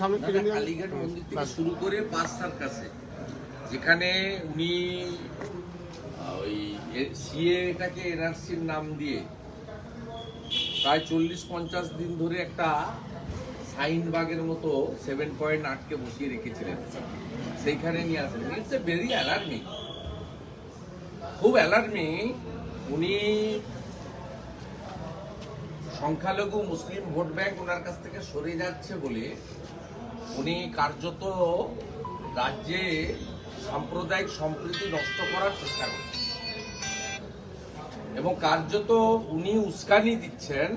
সামনে থেকে কালীঘাট মন্দির থেকে শুরু করে পাঁচ সার্কাসে যেখানে উনি ওই সিএটাকে এনআরসির নাম দিয়ে প্রায় চল্লিশ পঞ্চাশ দিন ধরে একটা সাইন বাগের মতো সেভেন পয়েন্ট আটকে বসিয়ে রেখেছিলেন। সেইখানে নিয়ে আসেন। ইটস এ ভেরি অ্যালার্মিং খুব অ্যালার্মিং উনি সংখ্যালঘু মুসলিম ভোট ব্যাংক ওনার কাছ থেকে সরে যাচ্ছে বলে উনি কার্যত রাজ্যে সাম্প্রদায়িক সম্প্রীতি নষ্ট করার চেষ্টা করছেন। এবং কার্যত উনি উস্কানি দিচ্ছেন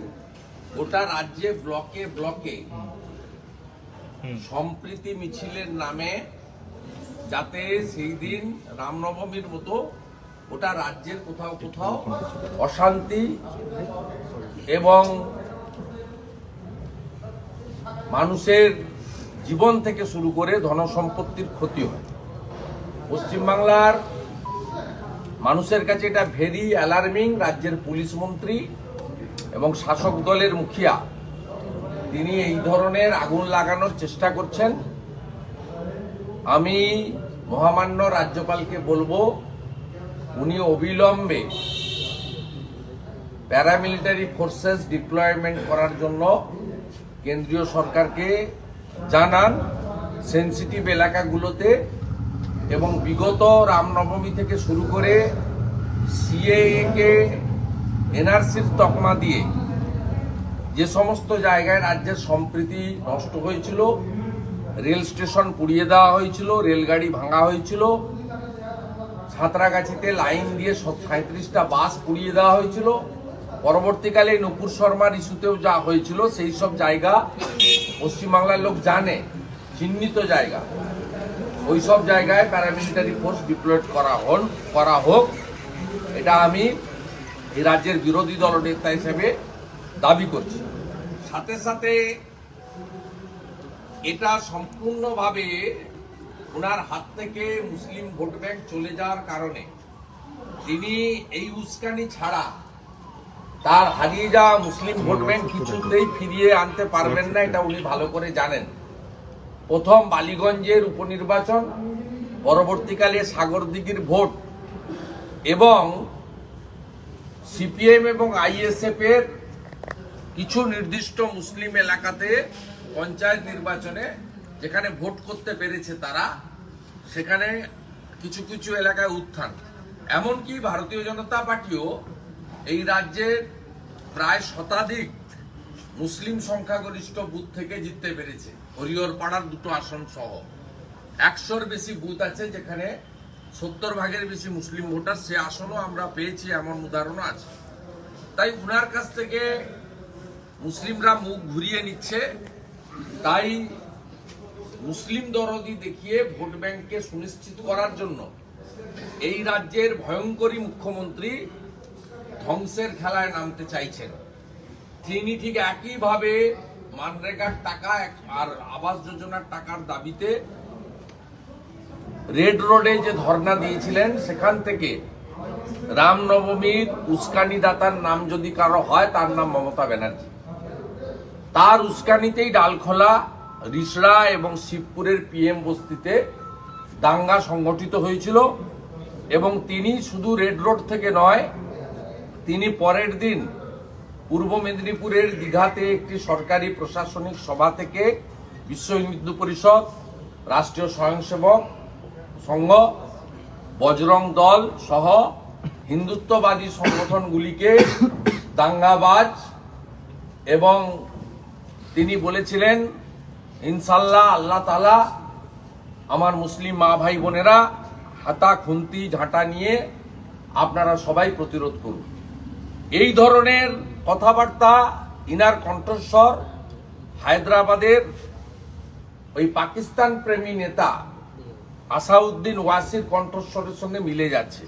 গোটা রাজ্যে ব্লকে ব্লকে সম্প্রীতি মিছিলের নামে যাতে সেই দিন রামনবমীর মতো গোটা রাজ্যের কোথাও কোথাও অশান্তি এবং মানুষের জীবন থেকে শুরু করে ধনসম্পত্তির ক্ষতি হয়। পশ্চিমবাংলার মানুষের কাছে এটা ভেরি অ্যালার্মিং রাজ্যের পুলিশ মন্ত্রী এবং শাসক দলের মুখিয়া। তিনি এই ধরনের আগুন লাগানোর চেষ্টা করছেন। আমি মহামান্য রাজ্যপালকে বলব, উনি অবিলম্বে প্যারামিলিটারি ফোর্সেস ডিপ্লয়মেন্ট করার জন্য কেন্দ্রীয় সরকারকে জানান সেন্সিটিভ এলাকাগুলোতে এবং বিগত রামনবমী থেকে শুরু করে সিএএ কে, এনআরসির তকমা দিয়ে যে সমস্ত জায়গায় রাজ্যের সম্প্রীতি নষ্ট হয়েছিল, রেল স্টেশন পুড়িয়ে দেওয়া হয়েছিল, রেলগাড়ি ভাঙা হয়েছিল, সাঁতরাগাছিতে লাইন দিয়ে সাঁত্রিশটা বাস পুড়িয়ে দেওয়া হয়েছিল, পরবর্তীকালে নুপুর শর্মার ইস্যুতেও যা হয়েছিল, সেই সব জায়গা পশ্চিমবাংলার লোক জানে, চিহ্নিত জায়গা। ওই সব জায়গায় প্যারামিলিটারি ফোর্স ডিপ্লয়েড করা হন, করা হোক, এটা আমি এই রাজ্যের বিরোধী দলনেতা হিসেবে দাবি করছি। সাথে সাথে এটা সম্পূর্ণভাবে ওনার হাত থেকে মুসলিম ভোট ব্যাংক চলে যাওয়ার কারণে তিনি এই উস্কানি ছাড়া তার হারিয়ে যাওয়া মুসলিম ভোট ব্যাংক কিছুতেই ফিরিয়ে আনতে পারবেন না, এটা উনি ভালো করে জানেন। প্রথম বালিগঞ্জের উপনির্বাচন, পরবর্তীকালে সাগরদিঘির ভোট এবং সিপিএম এবং আইএসএফ এর কিছু নির্দিষ্ট মুসলিম এলাকাতে পঞ্চায়েত নির্বাচনে যেখানে ভোট করতে পেরেছে তারা, সেখানে কিছু কিছু এলাকায় উত্থান। এমনকি ভারতীয় জনতা পার্টিও এই রাজ্যের প্রায় শতাধিক মুসলিম সংখ্যাগরিষ্ঠ বুথ থেকে জিততে পেরেছে। হরিহর পাড়ার দুটো আসন সহ। একশোর বেশি বুথ আছে যেখানে সত্তর ভাগের বেশি মুসলিম ভোটার। সে আসনও আমরা পেয়েছি, এমন উদাহরণও আছে। তাই উনার কাছ থেকে মুসলিমরা মুখ ঘুরিয়ে নিচ্ছে। তাই মুসলিম দরদি দেখিয়ে ভোট ব্যাংককে সুনিশ্চিত করার জন্য এই রাজ্যের ভয়ঙ্করী মুখ্যমন্ত্রী ধ্বংসের খেলায় নামতে চাইছেন। তিনি ঠিক একইভাবে মানরেগার টাকা, আর আবাস যোজনার টাকার দাবিতে রেড রোডে যে ধর্ণা দিয়েছিলেন, সেখান থেকে রামনবমীর উস্কানি দাতার নাম যদি কারও হয়, তার নাম মমতা ব্যানার্জি। তার উস্কানিতেই ডালখোলা, রিসড়া এবং শিবপুরের পিএম বস্তিতে দাঙ্গা সংগঠিত হয়েছিল এবং তিনি শুধু রেড রোড থেকে নয় তিনি পরের দিন পূর্ব মেদিনীপুরের দীঘাতে একটি সরকারি প্রশাসনিক সভা থেকে বিশ্ব হিন্দু পরিষদ, রাষ্ট্রীয় স্বয়ংসেবক সংঘ, বজরং দল সহ হিন্দুত্ববাদী সংগঠনগুলিকে দাঙ্গাবাজ এবং তিনি বলেছিলেন ইনশাল্লাহ আল্লাহ তালা আমার মুসলিম মা ভাই বোনেরা হাতা, খুন্তি, ঝাঁটা নিয়ে আপনারা সবাই প্রতিরোধ করুন। এই ধরনের কথাবার্তা, ইনার কণ্ঠস্বর হায়দ্রাবাদের ওই পাকিস্তান প্রেমী নেতা আসাউদ্দিন ওয়াসির কণ্ঠস্বরের সঙ্গে মিলে যাচ্ছে।